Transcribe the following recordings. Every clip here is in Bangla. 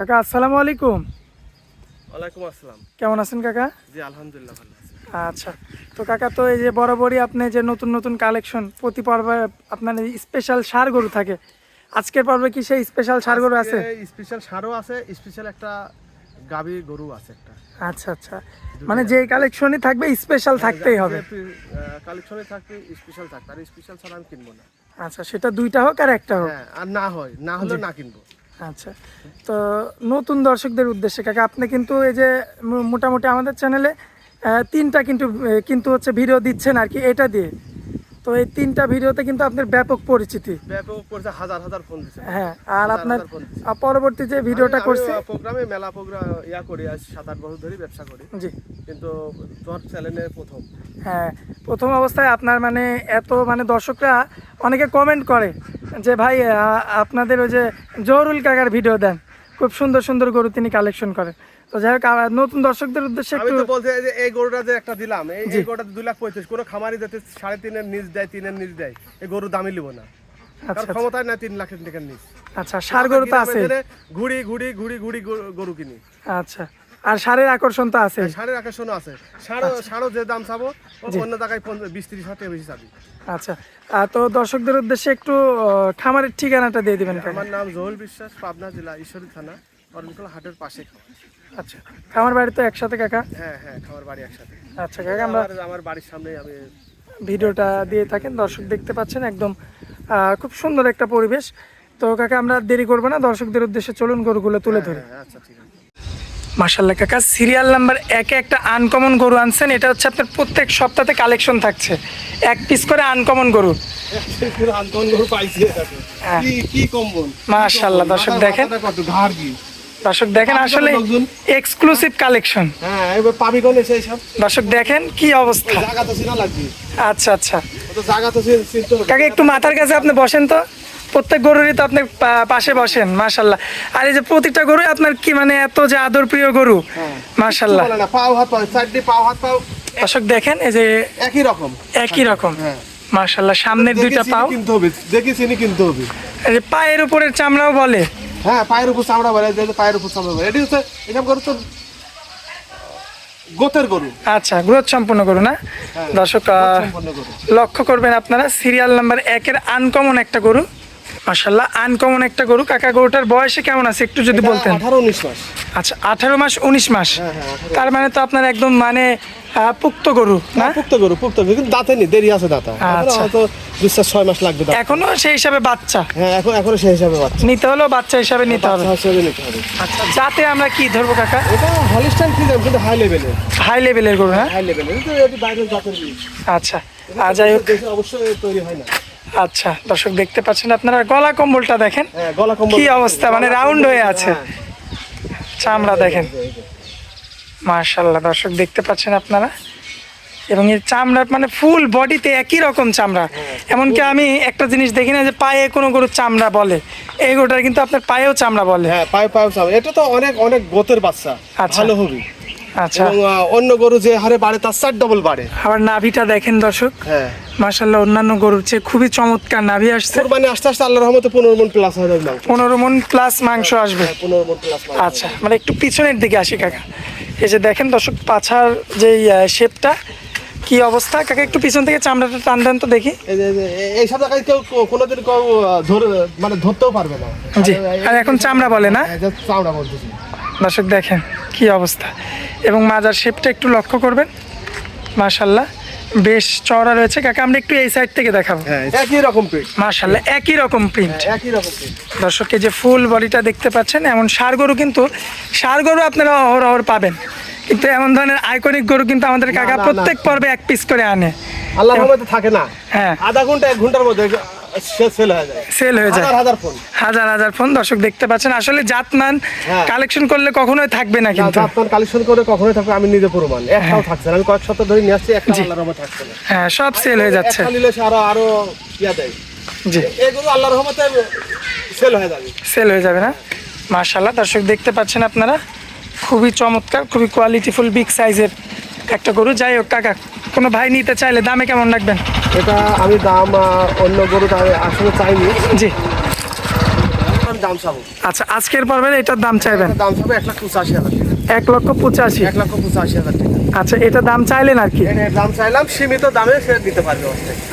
কাকা আসসালামু আলাইকুম। ওয়ালাইকুম আসসালাম। কেমন আছেন কাকা? জি আলহামদুলিল্লাহ ভালো আছি। আচ্ছা তো কাকা তো এই যে বরাবরই আপনি যে নতুন নতুন কালেকশন প্রতি পর্বে আপনার স্পেশাল সার গরু থাকে আজকের পর্বে কি সেই স্পেশাল সার গরু আছে? স্পেশাল সারও আছে স্পেশাল একটা গাভী গরু আছে একটা। আচ্ছা আচ্ছা মানে যে কালেকশনই থাকবে স্পেশাল থাকতেই হবে। কালেকশনে থাকবে স্পেশাল থাকবে আর স্পেশাল ছাড়া আমি কিনবো না। আচ্ছা সেটা দুইটা হোক আর একটা হোক। হ্যাঁ আর না হয় না হলে না কিনবো। আচ্ছা। তো নতুন দর্শকদের উদ্দেশ্যে, কাকা, আপনি কিন্তু এই যে মোটামুটি আমাদের চ্যানেলে তিনটা কিন্তু কিন্তু হচ্ছে ভিডিও দিচ্ছেন আর কি, এটা দিয়ে। তো এই তিনটা ভিডিওতে কিন্তু আপনার ব্যাপক পরিচিতি। ব্যাপক করছে হাজার হাজার ফোন দিছে। হ্যাঁ আর আপনার পরবর্তী যে ভিডিওটা করছি প্রোগ্রামে মেলা প্রোগ্রাম ইয়া করি আজ সাত আট বছর ধরে ব্যবসা করি। জি। কিন্তু তোমার চ্যানেলে প্রথম। হ্যাঁ প্রথম অবস্থায় আপনার মানে এত মানে দর্শকরা অনেকে কমেন্ট করে যে ভাই আপনাদের ওই যে জহরুল কাকার ভিডিও দেন। খুব সুন্দর সুন্দর গরু তিনি কালেকশন করেন। তো যাই হোক নতুন দর্শকদের উদ্দেশ্যে একটু বলতে যে এই গরুটা যে একটা দিলাম এই গরুটা দুই লাখ পঁয়ত্রিশ কোনো খামারি যাতে সাড়ে তিনের নিচ দেয় তিনের নিচ দেয় এই গরু দামি লিব না। আচ্ছা ক্ষমতায় না তিন লাখের টাকার নিচ। আচ্ছা সার গরু তো আছে ঘুড়ি ঘুড়ি ঘুড়ি ঘুড়ি গরু কিনি? আচ্ছা। আর সারের আকর্ষণ তো আছে। সাড়ের আকর্ষণও আছে। সাড়ো আচ্ছা। সাড়ো যে দাম চাবো অন্য জায়গায় বিশ ত্রিশ হাজার বেশি চাবি। আচ্ছা। তো দর্শকদের উদ্দেশ্যে একটু খামারের ঠিকানাটা দিয়ে দিবেন আমার নাম জহুল বিশ্বাস পাবনা জেলা ঈশ্বরী থানা অরণকলা হাটের পাশে আচ্ছা। খামার বাড়ি তো একসাথে কাকা? হ্যাঁ হ্যাঁ খামার বাড়ি একসাথে। আচ্ছা কাকা আমরা আমার বাড়ির সামনে আমি ভিডিওটা দিয়ে থাকেন দর্শক দেখতে পাচ্ছেন একদম খুব সুন্দর একটা পরিবেশ। তো কাকা আমরা দেরি করব না দর্শকদের উদ্দেশ্যে চলুন গরুগুলো তুলে ধরি। হ্যাঁ আচ্ছা ঠিক আছে। মার্শাল্লাহ কাকা সিরিয়াল নাম্বার একে একটা আনকমন গরু আনছেন এটা হচ্ছে আপনার প্রত্যেক সপ্তাহে কালেকশন থাকছে। এক পিস করে আনকমন গরু। হ্যাঁ। মাশাআল্লাহ, দর্শক দেখেন। দর্শক দেখেন আসলে এক্সক্লুসিভ কালেকশন হ্যাঁ সেই সব দর্শক দেখেন কি অবস্থা। আচ্ছা আচ্ছা। কাকা একটু মাথার কাছে আপনি বসেন তো। প্রত্যেক গরুরই তো আপনি পাশে বসেন মাশাল্লাহ। আর এই যে প্রতিটা গরু আপনার কি মানে এত যে আদর প্রিয় গরু মাশাল্লাহ। বলে না পাও হাত পাও চারটি পাও হাত পাও। দর্শক দেখেন এই যে একই রকম। একই রকম। হ্যাঁ। মাশাল্লাহ সামনের দুইটা পাও। কিনতে হবে দেখি চিনি কিনতে হবে। এই যে পায়ের উপরের চামড়াও বলে। হ্যাঁ পায়ের উপর চামড়া বলে যে পায়ের উপর চামড়া বলে। এটি হচ্ছে এসব গরু তো গোতের গরু। আচ্ছা গ্রোথ সম্পূর্ণ গরু না? দর্শক সম্পন্ন গরু। লক্ষ্য করবেন আপনারা সিরিয়াল নাম্বার একের আনকমন একটা গরু। মাশাল্লাহ আনকমন একটা গরু। কাকা গরুটার বয়সে কেমন আছে? একটু যদি বলতেন। আঠারো উনিশ মাস। আচ্ছা আঠারো মাস উনিশ মাস? হ্যাঁ, হ্যাঁ, তার মানে তো আপনার একদম মানে পুক্ত গরু না? পুক্ত গরু পুক্ত গরু কিন্তু দাঁতে নেই দেরি আছে দাঁতা। আচ্ছা। ছয় মাস লাগবে এখনও সেই হিসাবে বাচ্চা? হ্যাঁ এখন এখনও সেই হিসাবে বাচ্চা। নিতে হলেও বাচ্চা হিসাবে নিতে হবে। নিতে হবে। আচ্ছা যাতে আমরা কি ধরবো কাকা? এটা হলিস্টাইন ফ্রিজাম কিন্তু হাই লেভেলের হাই লেভেলের গরু হ্যাঁ হাই লেভেলের কিন্তু এটি বাইরের জাতের আচ্ছা আর যাই হোক। অবশ্যই তৈরি হয় না। আচ্ছা দর্শক দেখতে পাচ্ছেন আপনারা গলা কম্বলটা দেখেন। হ্যাঁ গলা কম্বল কি অবস্থা মানে রাউন্ড হয়ে আছে। চামড়া দেখেন। মার্শাল্লাহ দর্শক দেখতে পাচ্ছেন আপনারা? এবং এর চামড়ার মানে ফুল বডিতে একই রকম চামড়া। এমনকি আমি একটা জিনিস দেখি না যে পায়ে কোনো গরুর চামড়া বলে। এই গরুটার কিন্তু আপনার পায়েও চামড়া বলে। হ্যাঁ পায়ে পায়েও চামড়া। এটা তো অনেক অনেক গোতের বাচ্চা। আচ্ছা। ভালো হবে। আচ্ছা এবং অন্য গরু যে হারে বাড়ে তার চার ডবল বাড়ে। আবার নাভিটা দেখেন দর্শক। হ্যাঁ। মার্শাল্লাহ অন্যান্য গরুর চেয়ে খুবই চমৎকার নাভি আসছে। কোরবানি আস্তে আস্তে আল্লাহর রহমতে পনেরো মন প্লাস হয়ে যাবে মাংস। পনেরো মন প্লাস মাংস আসবে। পনেরো মন প্লাস আচ্ছা মানে একটু পিছনের দিকে আসি কাকা। এই যে দেখেন দর্শক পাছার যে শেপটা কি অবস্থা? কাকা একটু পিছন থেকে চামড়াটা টান দেন তো দেখি। এই এইসব জায়গায় কেউ কোনোদিন কেউ ধরে মানে ধরতেও পারবে না। জি আর এখন চামড়া বলে না? এই যে চামড়া বলতেছি। দর্শক দেখেন কি অবস্থা। এবং মাজার শেপটা একটু লক্ষ্য করবেন। মাশাল্লাহ বেশ চওড়া রয়েছে। কাকা আমরা একটু এই সাইড থেকে দেখাবো। হ্যাঁ একই রকম পেট মাশাল্লাহ একই রকম প্রিন্ট একই রকম দর্শককে যে ফুল বডিটা দেখতে পাচ্ছেন এমন সার গরু কিন্তু সার গরু আপনারা অহর অহর পাবেন। কিন্তু এমন ধরনের আইকনিক গরু কিন্তু আমাদের কাকা। প্রত্যেক পর্বে এক পিস করে আনে। আল্লাহর রহমতে থাকে না। হ্যাঁ। আধা ঘণ্টা এক ঘণ্টার মধ্যে সেল হয়ে যায়। হয়ে হাজার হাজার ফোন। দর্শক দেখতে পাচ্ছেন। আসলে জাতমান হ্যাঁ। কালেকশন করলে কখনোই থাকবে না কিন্তু। আপনার কালেকশন করে কখনোই থাকবে আমি নিজে প্রমাণ। একটাও থাকছে না। আমি কয়েক সপ্তাহ ধরে নিয়ে আসছি একটা আল্লাহর রহমতে থাকছে না। হ্যাঁ সব সেল হয়ে যাচ্ছে। নিলে আরও আরও ইয়া দেয়। জি। এগুলো আল্লাহর রহমতে সেল হয়ে যাবে। সেল হয়ে যাবে না? মার্শাল্লাহ দর্শক দেখতে পাচ্ছেন আপনারা? খুবই চমৎকার খুবই কোয়ালিটিফুল বিগ সাইজের একটা গরু যাই হোক কাকা কোনো ভাই নিতে চাইলে দামে কেমন রাখবেন? এটা আমি দাম অন্য গরু দাম আসলে চাইনি। জি। দাম দাম চাবো। আচ্ছা আজকের পর্বের এটার দাম চাইবেন? দাম চাবো এক লাখ পঁচাশি হাজার এক লক্ষ পঁচাশি? এক লক্ষ পঁচাশি হাজার টাকা। আচ্ছা এটা দাম চাইলেন আর কি? দাম চাইলাম সীমিত দামে সে দিতে পারবে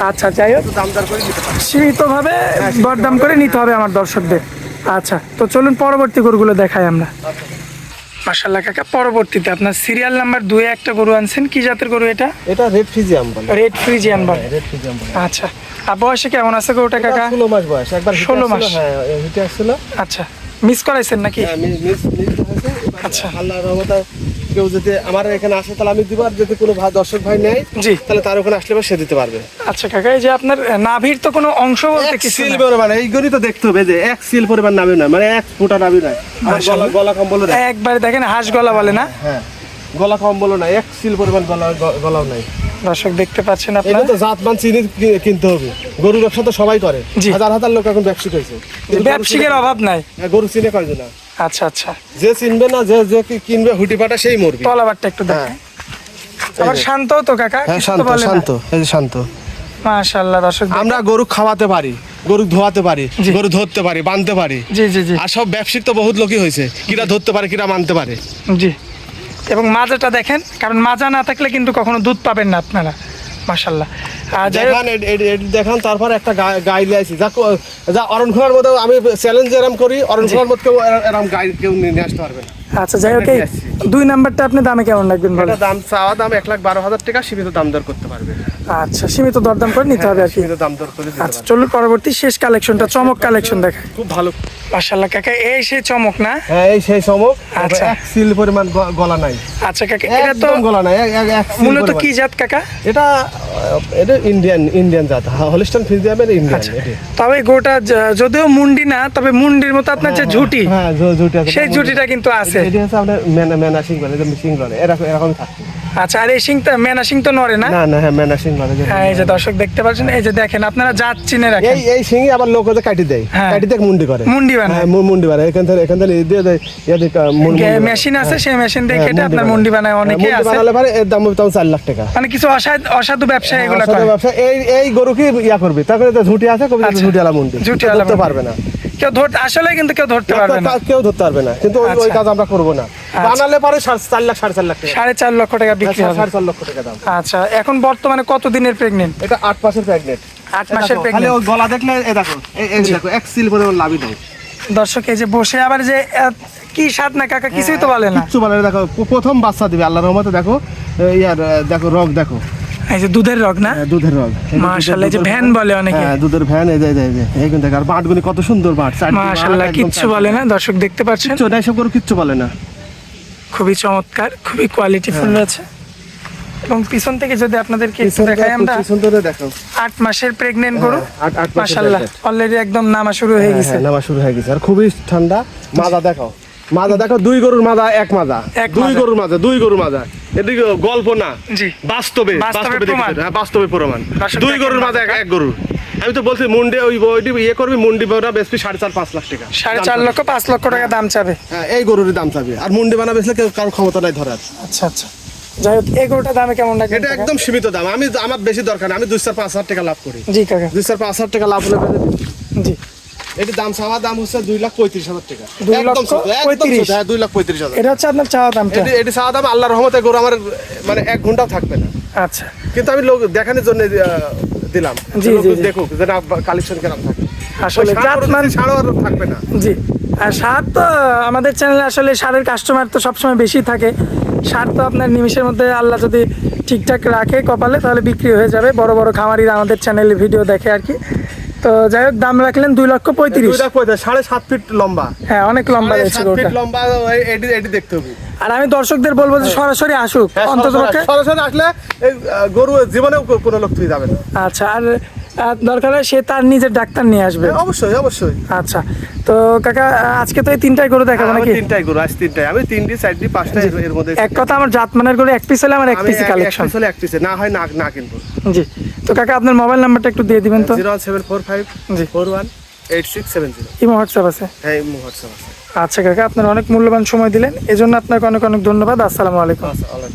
আচ্ছা যাই হোক। দাম দর করে দিতে পারবে। সীমিতভাবে দরদাম করে নিতে হবে আমার দর্শকদের। আচ্ছা তো চলুন পরবর্তী গরুগুলো দেখাই আমরা। মাসাল্লাহ কাকা পরবর্তীতে আপনার সিরিয়াল নাম্বার দুয়ে একটা গরু আনছেন কি জাতের গরু এটা? এটা রেড ফ্রিজিয়াম বলে। রেড ফ্রিজিয়ান বল। রেড ফ্রিজিয়াম বলে। আচ্ছা আর বয়সে কেমন আছে গরুটা কাকা? ষোলো মাস বয়স একবার ষোলো 16 মাস। হ্যাঁ হিটে আসছিল। আচ্ছা মিস করাইছেন নাকি? হ্যাঁ, মিস মিস আচ্ছা। আল্লাহর রহমতে কেউ যদি আমার এখানে আসে তাহলে আমি দিব। আর যদি কোনো দর্শক ভাই নেয় জি। তাহলে তার ওখানে আসলে সে দিতে পারবে। আচ্ছা কাকা এই যে আপনার নাভির তো কোনো অংশ বলতে কিছু সিল পরিমাণ এইগুলি তো দেখতে হবে যে এক সিল পরিমাণ নামে না মানে এক ফুটা নামে না গলা গলা কম্বল একবারে দেখেন হাঁস গলা বলে না? হ্যাঁ গলা কম্বল না এক সিল পরিমাণ গলা গলাও নাই। দর্শক দেখতে পাচ্ছেন আপনারা? তো জাত মান চিনি কিনতে হবে। গরু ব্যবসা তো সবাই করে। হাজার হাজার লোক এখন ব্যবসায়িকের চিনে- অভাব নাই। হ্যাঁ, গরু চিনে কয়জন না। আচ্র আচ্ছা। যে চিনবে না যে যে কি- কিনবে হুটি পাটা সেই মরবে। তলাবারটা একটু দেখেন আবার শান্ত তো কাকা? হ্যাঁ শান্ত শান্ত এই যে শান্ত। মাশাআল্লাহ দর্শক আমরা গরু খাওয়াতে পারি গরু ধোয়াতে পারি। গরু ধরতে পারি বাঁধতে পারি। জি জি জি। আর সব ব্যবসায়িক তো বহুত লোকই হয়েছে কিরা ধরতে পারে কিরা মানতে পারে। জি। এবং মাজাটা দেখেন কারণ মাজা না থাকলে কিন্তু কখনো দুধ পাবেন না আপনারা। মাশাল্লাহ দেখান দেখান তারপর একটা গাই- গাই লিয়েছি যা যা অরণখোলার মধ্যে আমি চ্যালেঞ্জ এরম করি অরণখোলার মধ্যে কেউ এরম গাই কেউ নিয়ে আসতে পারবে না। আচ্ছা যাই হোক দুই নাম্বারটা আপনি দামে কেমন রাখবেন বলেন? এটা দাম চাওয়া দাম এক লাখ বারো হাজার টাকা সীমিত দাম দর করতে পারবে। আচ্ছা সীমিত দরদাম করে নিতে হবে আর কি। সীমিত দাম দর করে আচ্ছা চলুন পরবর্তী শেষ কালেকশনটা চমক কালেকশন। দেখা খুব ভালো। মাশাল্লাহ কাকা এই সেই চমক না? হ্যাঁ এই সেই সমক আচ্ছা। এক সিল পরিমাণ গলা নাই। আচ্ছা কাকা এটা তো গলা নাই এক- মূলত কি জাত কাকা? এটা এটা ইন্ডিয়ান ইন্ডিয়ান জাত। হলিস্টান ফিজিয়ামের ইন্ডিয়ান আচ্ছা। তবে গোটা যদিও মুন্ডি না তবে মুন্ডির মতো আপনার যে ঝুটি হ্যাঁ জু- জুটি আছে সেই ঝুটিটা কিন্তু আছে। এটি হচ্ছে আপনার মেনা মেনা সিং বলে সিং বলে। এরকম এরকম থাকে। আচ্ছা আর এই সিংটা মেনা সিং তো নড়ে না? না না হ্যাঁ মেনা সিং বলে হ্যাঁ এই যে দর্শক দেখতে পাচ্ছেন এই যে দেখেন আপনারা জাত চিনে রাখেন। এই এই সিংই আবার লোক ওদের কাটি দেয়। হ্যাঁ। কাটি দিয়ে মুন্ডি করে। মুন্ডি বানায়। হ্যাঁ, মুন্ডি বানায়। এখান থেকে এখান থেকে দিয়ে দেয় মুন্ডি মেশিন আছে সেই মেশিন দিয়ে হ্যাঁ, কেটে আপনার মুন্ডি বানায়। হ্যাঁ, অনেকে আছে। বানালে পরে এর দাম হবে তখন চার লাখ টাকা। মানে কিছু অসাধু অসাধু এগুলো করে। ব্যবসা এই এই গরু কি ইয়া করবি? তারপরে ঝুটি আছে কবি আচ্ছা। মুন্ডি। ঝুটিওয়ালা ধরতে পারবে না। কেউ ধরতে আসলে কিন্তু কেউ ধরতে পারবে না। কেউ ধরতে পারবে না। কিন্তু ওই- ওই আচ্ছা। কাজ আমরা করব না। বানালে পরে চার লাখ সাড়ে চার লাখ টাকা। সাড়ে চার লক্ষ টাকা বিক্রি হবে। সাড়ে চার লক্ষ টাকা দাম। আচ্ছা এখন বর্তমানে কত দিনের প্রেগনেন্ট এটা আট মাসের প্রেগনেন্ট আট মাসের প্রেগনেন্ট ওই গলা দেখলে এ দেখো এই- দেখো এক সিল পরে লাভই নেই। দর্শক এই যে বসে আবার যে কি স্বাদ না কাকা কিছুই তো বলে না। কিচ্ছু বলে দেখো প্রথম বাচ্চা দিবে আল্লাহর রহমতে দেখো ইয়ার দেখো রগ দেখো। এই যে দুধের রগ না? হ্যাঁ, দুধের রগ। মাশাআল্লাহ যে ভ্যান বলে অনেকে। হ্যাঁ দুধের ভ্যান এই যে এই যে, এই যে কিন্তু আর বাটগুলি কত সুন্দর বাট মাশাআল্লাহ কিচ্ছু বলে না দর্শক দেখতে পাচ্ছেন? কিচ্ছু না এসব গরু কিচ্ছু বলে না। খুবই চমৎকার খুবই কোয়ালিটিফুল রয়েছে। এবং পিছন থেকে যদি আপনাদেরকে একটু দেখাই আমরা পিছন ধরে দেখো আট মাসের প্রেগনেন্ট গরু। হ্যাঁ, আট- আট মাসের মাশাআল্লাহ অলরেডি একদম নামা শুরু হয়ে হ্যাঁ, গেছে। হ্যাঁ, নামা শুরু হয়ে গেছে। আর খুবই ঠান্ডা মাজা দেখো মাজা দেখো দুই গরুর মাজা এক মাজা। দুই গরুর মাজা দুই গরুর মাজা। এদিকে গল্প না জি। বাস্তবে বাস্তবে প্রমাণ। হ্যাঁ, বাস্তবে প্রমাণ। দুই গরুর মাজা এক গরুর আমি তো বলছি মুন্ডে ওই ওইটি ইয়ে করবি মুন্ডি বানা বেসবি সাড়ে চার পাঁচ লাখ টাকা। সাড়ে চার। লক্ষ পাঁচ লক্ষ টাকা দাম চাবে। হ্যাঁ এই গরুর দাম চাবে। আর মুন্ডি বানা বেসলে কেউ কারোর ক্ষমতা নাই ধরার আচ্ছা আচ্ছা। যাই হোক এই গরুটা দামে কেমন লাগে? এটা একদম সীমিত দাম। আমি আমার বেশি দরকার আমি দুই চার পাঁচ হাজার টাকা লাভ করি। জি কাকা। দুই চার পাঁচ হাজার টাকা লাভ হলে জি। এটি দাম চাওয়া দাম হচ্ছে দুই লাখ পঁয়ত্রিশ হাজার টাকা। দুই পঁয়ত্রিশ? হ্যাঁ দুই লাখ পঁয়ত্রিশ হাজার। এটা হচ্ছে আপনার চাওয়া দামটা এটি এটি চাওয়া দাম আল্লাহর রহমতে গরু আমার মানে এক ঘন্টাও থাকবে না। আচ্ছা। কিন্তু আমি লোক দেখানোর জন্য দিলাম। দেখুক যে না কালেকশন থাকে আসলে ছাড়ও আর থাকবে না। জি। আর সার তো আমাদের চ্যানেলে আসলে সারের কাস্টমার তো সবসময় বেশি থাকে। সার তো আপনার নিমিষের মধ্যে আল্লাহ যদি ঠিকঠাক রাখে কপালে তাহলে বিক্রি হয়ে যাবে। বড় বড় খামারিরা আমাদের চ্যানেলে ভিডিও দেখে আর কি। তো যাই হোক দাম রাখলেন দুই লক্ষ পঁয়ত্রিশ। সাড়ে সাত ফিট লম্বা। হ্যাঁ অনেক লম্বা ফিট লম্বা এটি এটি দেখতে হবে। আর আমি দর্শকদের বলব যে সরাসরি আসুক হ্যাঁ, অন্তত সরাসরি- আসলে গরু জীবনেও কোনো লোক যাবে না। আচ্ছা আর দরকার হয় সে তার নিজের ডাক্তার নিয়ে আসবে। হ্যাঁ, অবশ্যই অবশ্যই। আচ্ছা তো কাকা আজকে তো এই তিনটাই গরু দেখাবো নাকি? তিনটাই গরু আজ তিনটাই। আমি তিনটি চারটি পাঁচটা এর- মধ্যে এক কথা আমার জাতমানের গরু এক পিস হলে আমার এক পিসি এক কালেকশন হলে এক পিসে না হয় না না কিন্তু জি। তো কাকা আপনার মোবাইল নাম্বারটা একটু দিয়ে দিবেন তো। Zero one seven four five জি। Four one eight six seven zero. Imo WhatsApp আছে? হ্যাঁ এই হোয়াটসঅ্যাপ আছে। আচ্ছা কাকা আপনার অনেক মূল্যবান সময় দিলেন। এজন্য আপনাকে অনেক অনেক ধন্যবাদ। আসসালামু আলাইকুম। আল্লাহ